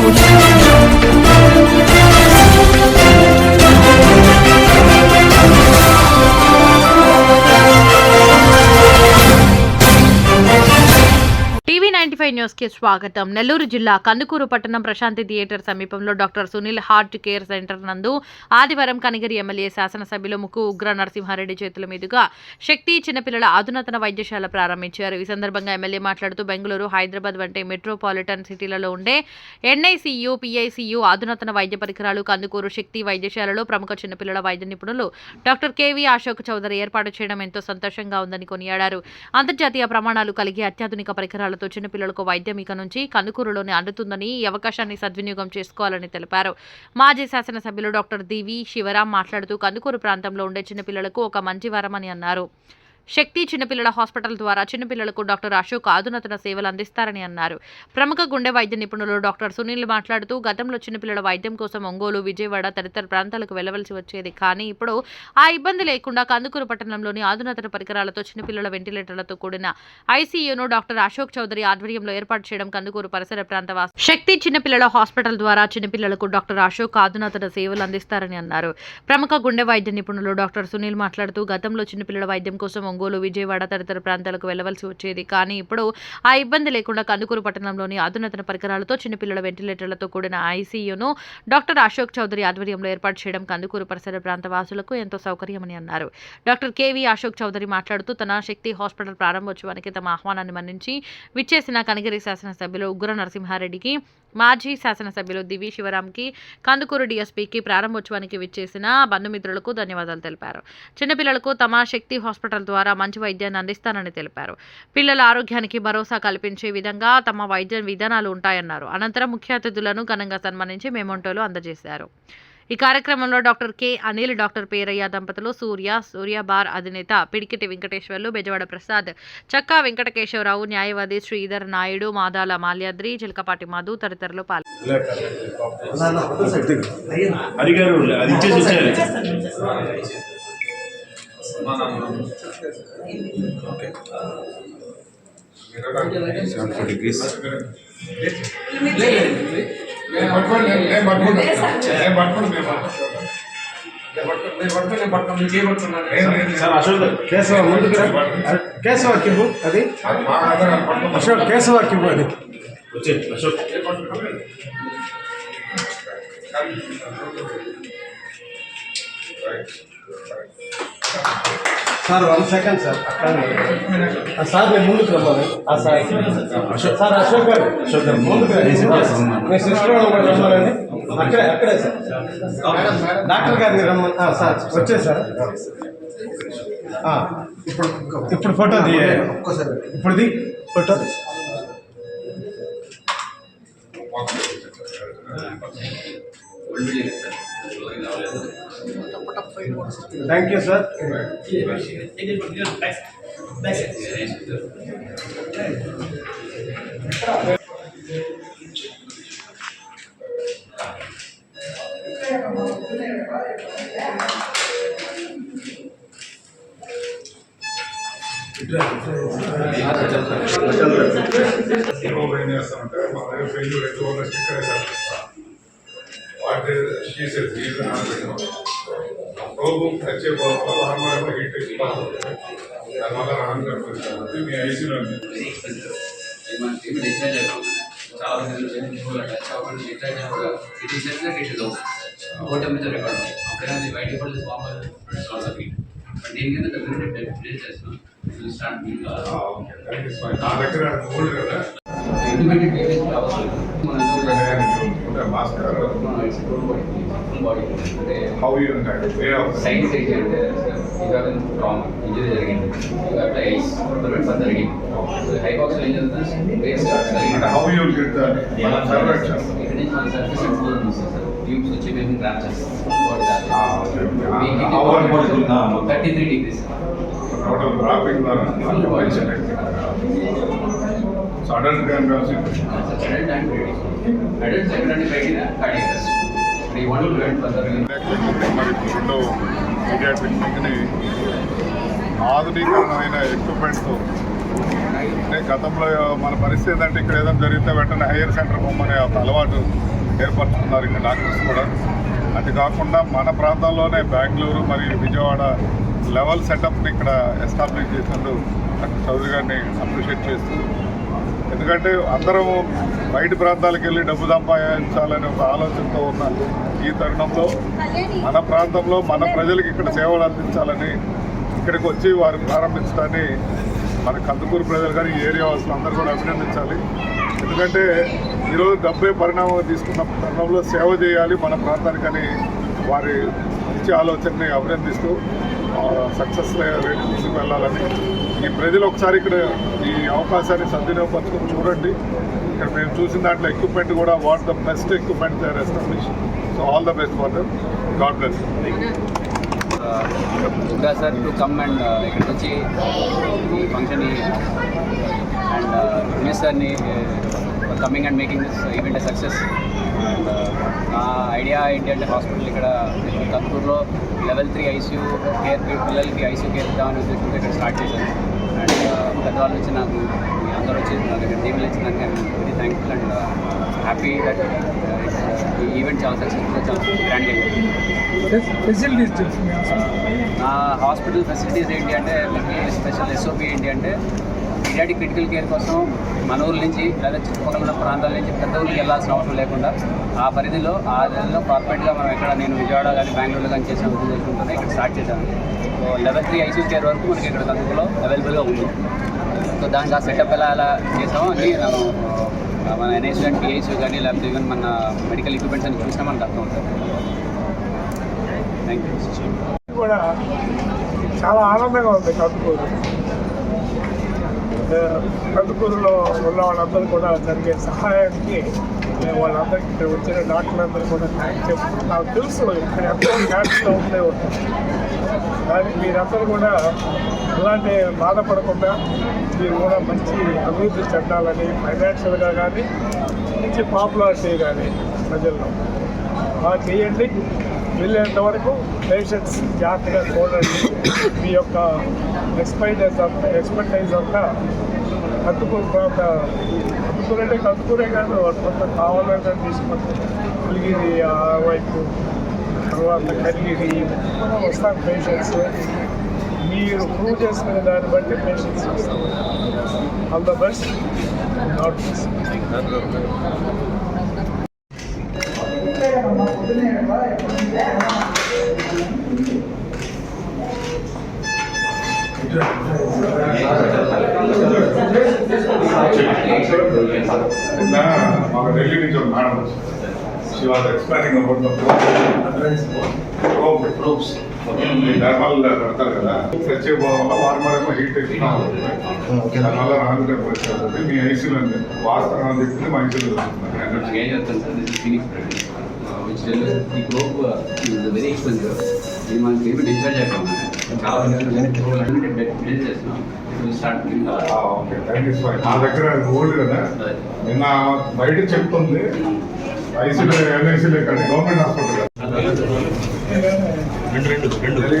Saúde. న్యూస్కి స్వాగతం. నెల్లూరు జిల్లా కందుకూరు పట్టణం ప్రశాంతి థియేటర్ సమీపంలో doctor Sunil heart care centre నందు ఆదివారం కనిగిరి ఎమ్మెల్యే శాసనసభ్యులు ముక్కు ఉగ్ర నరసింహారెడ్డి చేతుల మీదుగా శక్తి చిన్నపిల్లల అధునాతన వైద్యశాల ప్రారంభించారు. ఈ సందర్భంగా ఎమ్మెల్యే మాట్లాడుతూ బెంగళూరు హైదరాబాద్ వంటి మెట్రోపాలిటన్ సిటీలలో ఉండే ఎన్ఐసియు పిఐసియు అధునాతన వైద్య పరికరాలు కందుకూరు శక్తి వైద్యశాలలో ప్రముఖ చిన్నపిల్లల వైద్య నిపుణులు డాక్టర్ కేవీ అశోక్ చౌదరి ఏర్పాటు చేయడం ఎంతో సంతోషంగా ఉందని కొనియాడారు. అంతర్జాతీయ ప్రమాణాలు కలిగి అత్యాధునిక పరికరాలతో చిన్నపిల్లలకు వైద్యం ఇక నుంచి కందుకూరులోనే అందుతుందని ఈ అవకాశాన్ని సద్వినియోగం చేసుకోవాలని తెలిపారు. మాజీ శాసనసభ్యులు డాక్టర్ దివి శివరాం మాట్లాడుతూ కందుకూరు ప్రాంతంలో ఉండే చిన్నపిల్లలకు ఒక మంచి వరమని అన్నారు. శక్తి చిన్నపిల్లల హాస్పిటల్ ద్వారా చిన్నపిల్లలకు డాక్టర్ అశోక్ ఆధునతన సేవలు అందిస్తారని అన్నారు. ప్రముఖ గుండె వైద్య నిపుణులు డాక్టర్ సునీల్ మాట్లాడుతూ గతంలో చిన్నపిల్లల వైద్యం కోసం ఒంగోలు విజయవాడ తదితర ప్రాంతాలకు వెళ్ళవలసి వచ్చేది కానీ ఇప్పుడు ఆ ఇబ్బంది లేకుండా కందుకూరు పట్టణంలోని ఆధునతన పరికరాలతో చిన్నపిల్లల వెంటిలేటర్లతో కూడిన ఐసీయూను డాక్టర్ అశోక్ చౌదరి ఆధ్వర్యంలో ఏర్పాటు చేయడం కందుకూరు పరిసర ప్రాంత శక్తి చిన్నపిల్లల హాస్పిటల్ ద్వారా చిన్నపిల్లలకు డాక్టర్ అశోక్ ఆధునతన సేవలు అందిస్తారని అన్నారు. ప్రముఖ గుండె వైద్య నిపుణులు డాక్టర్ సునీల్ మాట్లాడుతూ గతంలో చిన్నపిల్లల వైద్యం కోసం ఒంగోలు విజయవాడ తదితర ప్రాంతాలకు వెళ్ళవలసి వచ్చేది. కానీ ఇప్పుడు ఆ ఇబ్బంది లేకుండా కందుకూరు పట్టణంలోని అధునాతన పరికరాలతో చిన్నపిల్లల వెంటిలేటర్లతో కూడిన ఐసీయూను డాక్టర్ అశోక్ చౌదరి ఆధ్వర్యంలో ఏర్పాటు చేయడం కందుకూరు పరిసర ప్రాంత వాసులకు ఎంతో సౌకర్యమని అన్నారు. డాక్టర్ కేవీ అశోక్ చౌదరి మాట్లాడుతూ తన శక్తి హాస్పిటల్ ప్రారంభోత్సవానికి తమ ఆహ్వానాన్ని మన్నించి విచ్చేసిన కనగిరి శాసనసభ్యులు ఉగ్ర నరసింహారెడ్డికి మాజీ శాసనసభ్యులు దివి శివరాంకి కందుకూరు డిఎస్పీకి ప్రారంభోత్సవానికి విచ్చేసిన బంధుమిత్రులకు ధన్యవాదాలు తెలిపారు. చిన్నపిల్లలకు తమ శక్తి హాస్పిటల్ ద్వారా మంచి వైద్యాన్ని అందిస్తానని తెలిపారు. పిల్లల ఆరోగ్యానికి భరోసా కల్పించే విధంగా తమ వైద్య విధానాలు ఉంటాయన్నారు. అనంతరం ముఖ్య అతిథులను ఘనంగా సన్మానించి మెమోంటోలు అందజేశారు. ఈ కార్యక్రమంలో doctor K Anil doctor Peraiah దంపతులు సూర్య సూర్య బార్ అధినేత పిడికిటి వెంకటేశ్వర్లు బెజవాడ ప్రసాద్ చక్కా వెంకటకేశవరావు న్యాయవాది శ్రీధర్ నాయుడు మాదాల మాల్యాద్రి చిలకపాటి మధు తదితరులు పాల్గొన్నారు హరిగారు అది ఇచ్చేసి వచ్చేయాలి seven degrees sir Ashok Keshava ముందుకు. కేశవ కివ్వు అది? అశోక్ కేశవ కివ్వు అది. Ashok. Sir one second sir అట్లానే. ఆ సార్ నేను ముందుకు రమ్మని. ఆ సార్ అశోక్. సార్ అశోక్ గారు. అశోక్ గారు ముందుకు రండి. మీ సిస్టర్ కూడా రమ్మనండి. అక్కడే అక్కడే సార్. డాక్టర్ గారిని రమ్మని. ఆ, సార్ వచ్చే సార్. ఆ, ఇప్పుడు ఇప్పుడు ఫోటో తీయ. ఇప్పుడు ది ఫోటో. సార్ ఏం చేస్తామంటే మా దగ్గర ఫెయిల్యూర్ ఎక్కువ ఉన్న స్టిక్కర్ వేసారు వాటి షీసెస్ ప్రోబు టచ్ అయిపోవడం హార్మోన్ హీట్ ఎక్కిపోతుంది దానివల్ల రాను కనిపిస్తుంది మీ ఐసీలో చాలా టెంపరేచర్ రికార్డ్ ఓకేనా అది బయట పడి ఫార్మల్ సాల్వ్ అవి బట్ దీని కింద డెఫినెట్ చేస్తున్నాం స్టార్ట్ నా దగ్గర ఓల్డ్ కదా. ఇంటిమేటెడ్ డేమేజ్ కావాలి మన మాస్కర్ ఫుల్ బాడీ అంటే how you way of science ఇవాళ ట్రామా ఇంజరీ జరిగింది. ఐస్ జరిగింది. హైబాక్స్ ఏం జరుగుతుంది? వేస్ట్ ఇక్కడ నుంచి సర్ఫేస్ ఉంది సార్. ట్యూబ్స్ వచ్చి మేము గ్రాప్ చేస్తాం. Thirty three degrees total grafting ద్వారా so adult gram adult and adults ఎక్కడంటే బయట కార్డియస్ ఈ వన్ ప్రివెంట్ ఫర్ మరి పీడియాట్రిక్ ఎక్విప్మెంట్తో అంటే గతంలో మన పరిస్థితి ఏంటంటే ఇక్కడ ఏదైనా జరిగితే వెంటనే హైయర్ సెంటర్ పొమ్మనే ఒక అలవాటు ఏర్పరచుకున్నారు ఇంకా డాక్టర్స్ కూడా. అది కాకుండా మన ప్రాంతంలోనే బెంగళూరు మరియు విజయవాడ లెవెల్ సెటప్ని ఇక్కడ ఎస్టాబ్లిష్ చేసినందుకు డాక్టర్ చౌదరి గారిని అప్రిషియేట్ చేస్తూ ఎందుకంటే అందరం బయట ప్రాంతాలకు వెళ్ళి డబ్బు సంపాదించాలనే ఒక ఆలోచనతో ఉన్న ఈ తరుణంలో మన ప్రాంతంలో మన ప్రజలకు ఇక్కడ సేవలు అందించాలని ఇక్కడికి వచ్చి వారు ప్రారంభించడాన్ని మన కందుకూరు ప్రజలు కానీ ఈ ఏరియా వాసులు అందరూ కూడా అభినందించాలి. ఎందుకంటే ఈరోజు డబ్బే పరిణామం తీసుకున్న తరుణంలో సేవ చేయాలి మన ప్రాంతానికని వారి మంచి ఆలోచనని అభినందిస్తూ సక్సెస్ రేట్ తీసుకు వెళ్ళాలని ఈ ప్రజలు ఒకసారి ఇక్కడ ఈ అవకాశాన్ని సద్వినియోగపరచుకుని చూడండి. ఇక్కడ మేము చూసిన దాంట్లో ఎక్విప్మెంట్ కూడా what the best equipment there establish so all the best for them God bless Durga sir to come and ఇక్కడ వచ్చి ఈ ఫంక్షన్ అండ్ రమేష్ సార్ని coming and making this event success and నా ఐడియా ఏంటి అంటే హాస్పిటల్ ఇక్కడ కందూరులో లెవెల్ త్రీ ఐసీయూ కేర్ పిల్లలకి ఐసీయూ కేర్ ఇద్దామని ఉద్దేశంతో ఇక్కడ స్టార్ట్ చేశాను. అండ్ పెద్దవాళ్ళు వచ్చి నాకు మీ అందరూ వచ్చి నాకు ఇక్కడ టీవీలు ఇచ్చినందుకు very thankful and happy that ఈ ఈవెంట్ చాలా సక్సెస్ఫుల్ చాలా గ్రాండ్గా ఫెసిలిటీస్ నా హాస్పిటల్ ఫెసిలిటీస్ ఏంటి అంటే మనకి స్పెషల్ ఎస్ఓపి ఏంటి అంటే పీడియాటిక్ క్రిటికల్ కేర్ కోసం మన ఊరు నుంచి లేదా చుట్టుపక్కల ఉన్న ప్రాంతాల నుంచి పెద్ద ఊరికి వెళ్ళాల్సిన అవసరం లేకుండా ఆ పరిధిలో ఆ నెలలో కార్పొరేట్గా మనం ఎక్కడ నేను విజయవాడ కానీ బెంగళూరులో కానీ చేసిన ఉద్దేశంతోనే ఇక్కడ స్టార్ట్ చేశాను. So level three IC care వరకు మనకి ఇక్కడ కందుకులో అవైలబుల్గా ఉంది. సో దానికి ఆ సెటప్ ఎలా ఎలా చేసామో అని నేను మన ఎన్ఐసీ కానీ పిఐసీ కానీ లేకపోతే ఈవెన్ మన మెడికల్ ఎక్విప్మెంట్స్ అని చూసినా మనకు అర్థం అవుతుంది. థ్యాంక్ యూ కూడా చాలా ఆనందంగా ఉంది కట్టుకోవడం కందుకూరులో ఉన్న వాళ్ళందరూ కూడా జరిగే సహాయానికి మేము వాళ్ళందరికీ ఇక్కడ వచ్చిన డాక్టర్లందరూ కూడా థ్యాంక్ చెప్తున్నాను నాకు తెలుసు ఇక్కడ ఎంతో క్యాన్సర్ ఉండే ఉంటుంది కానీ మీరందరూ కూడా అలాంటి బాధపడకుండా మీరు కూడా మంచి అభివృద్ధి చెందాలని ఫైనాన్షియల్గా కానీ మంచి పాపులారిటీ కానీ ప్రజల్లో. బాగా చేయండి. వెళ్ళేంత వరకు పేషెంట్స్ జాగ్రత్తగా చూడండి. మీ యొక్క ఎక్స్పైటైజ్ అంతా ఎక్స్పర్టైజ్ అంతా కత్తుకూరు ప్రాంత కత్తుకూరు కత్తుకూరే కాదు కొంత కావాలంటే తీసుకుంటే కలిగిరి ఆ వైపు తర్వాత కలిగిరి వస్తాం పేషెంట్స్ మీరు ప్రూవ్ చేసుకునే దాన్ని బట్టి పేషెంట్స్ వస్తాం ఆల్ ద బెస్ట్ నాట్ మాకు ఢిల్లీ నుంచి ఒక మేడం వచ్చింది she was explaining about the probe పెడతారు కదా. చేయడం వల్ల వారి మరేమో హీట్ ఎక్కువ దానివల్ల రాంగ్ టెంపరేచర్ అవుతుంది మీ ఐసీలో వాస్తవం అని చెప్పింది మా ఐసీలో ఏం చెప్తాను సార్ దిస్ ఫినిక్స్ విచ్ ఈ గ్రోప్ ఇస్ వెరీ ఎక్స్పెన్సివ్ ఇది మనకి ఏమి డిశ్చార్జ్ అయిపోయింది చాలా చేస్తున్నాం ఓకే. థ్యాంక్ యూ ఫైన్ నా దగ్గర ఓల్డ్ కదా. నిన్న బయట చెప్తుంది. ఐసీలో ఎన్ఐసీలో ఇక్కడ గవర్నమెంట్ హాస్పిటల్ కదా అరే